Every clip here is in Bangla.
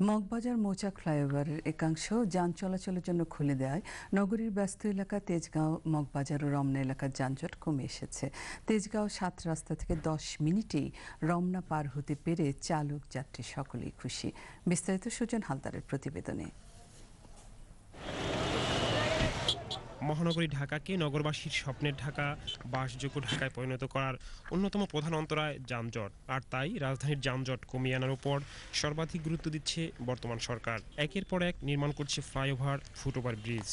মগবাজার মৌচাক ফ্লাইওভারের একাংশ যান চলাচলের জন্য খুলে দেয়। নগরীর ব্যস্ত এলাকা তেজগাঁও, মগবাজার ও রমনা এলাকার যানজট কমে এসেছে। তেজগাঁও সাত রাস্তা থেকে দশ মিনিটেই রমনা পার হতে পেরে চালক, যাত্রী সকলেই খুশি। বিস্তারিত সুজন হালদারের প্রতিবেদনে। মহানগরী ঢাকাকে নগরবাসীর স্বপ্নের ঢাকা, বাসযোগ্য ঢাকায় পরিণত করার অন্যতম প্রধান অন্তরায় যানজট। আর তাই রাজধানীর যানজট কমিয়ে আনার উপর সর্বাধিক গুরুত্ব দিচ্ছে বর্তমান সরকার। একের পর এক নির্মাণ করছে ফ্লাইওভার ফুটওভার ব্রিজ।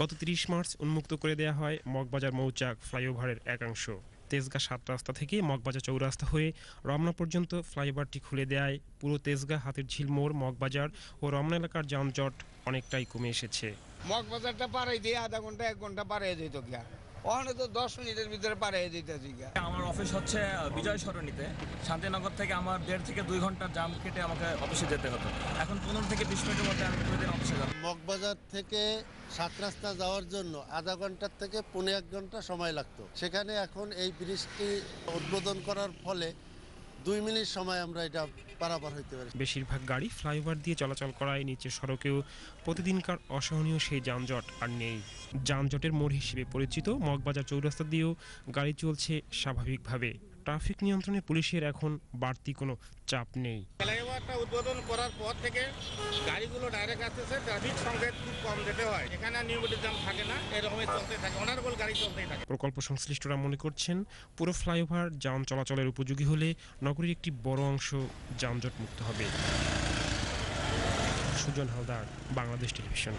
গত তিরিশ মার্চ উন্মুক্ত করে দেওয়া হয় মগবাজার মৌচাক ফ্লাইওভারের একাংশ। তেজগাঁ সাত রাস্তা থেকে মগবাজার চৌরাস্তা হয়ে রমনা পর্যন্ত ফ্লাইওভারটি খুলে দেয় পুরো তেজগাঁ হাতের ঝিলমোড় মগবাজার ও রমনা এলাকার যানজট অনেকটাই কমে এসেছে। মগবাজারটা পাড়াই দিয়ে আধা ঘণ্টা এক ঘণ্টা পার হয়ে যেত গিয়া। ওখানে তো দশ মিনিটের ভিতরে পার হয়ে যেতেছি গিয়া। আমার অফিস হচ্ছে বিজয় সরণিতে। শান্তিনগর থেকে আমার দেড় থেকে দুই ঘণ্টার জাম কেটে আমাকে অফিসে যেতে হতো। এখন পনেরো থেকে বিশ মিনিটের মধ্যে আমি প্রতিদিন অফিসে যাব। মগবাজার থেকে সাত রাস্তা যাওয়ার জন্য আধা ঘণ্টার থেকে পৌনে এক ঘণ্টা সময় লাগতো। সেখানে এখন এই ব্রিজটি উদ্বোধন করার ফলে দুই মিনিট সময় আমরা এটা পারাপার হইতে পারে। বেশিরভাগ গাড়ি ফ্লাইওভার দিয়ে চলাচল করায় নিচে সড়কেও প্রতিদিনকার অসহনীয় সেই যানজট আর নেই। যানজটের মোড় হিসেবে পরিচিত মগবাজার চৌরাস্তা দিয়েও গাড়ি চলছে স্বাভাবিকভাবে। ট্রাফিক নিয়ন্ত্রণে পুলিশের এখন বাড়তি কোনো চাপ নেই। ফ্লাইওভারটা উদ্বোধন করার পর থেকে গাড়িগুলো ডাইরেক্ট আসতেছে ট্রাফিক সংখ্যা খুব কম যেতে হয়। এখানে নিয়মিত জ্যাম থাকে না এরকমই চলতে থাকে অনার্গল গাড়ি চলতেই থাকে। প্রকল্প সংশ্লিষ্টরা মনে করছেন পুরো ফ্লাইওভার যান চলাচলের উপযোগী হলে নগরীর একটি বড় অংশ যানজট মুক্ত হবে। সুজন হালদার বাংলাদেশ টেলিভিশন।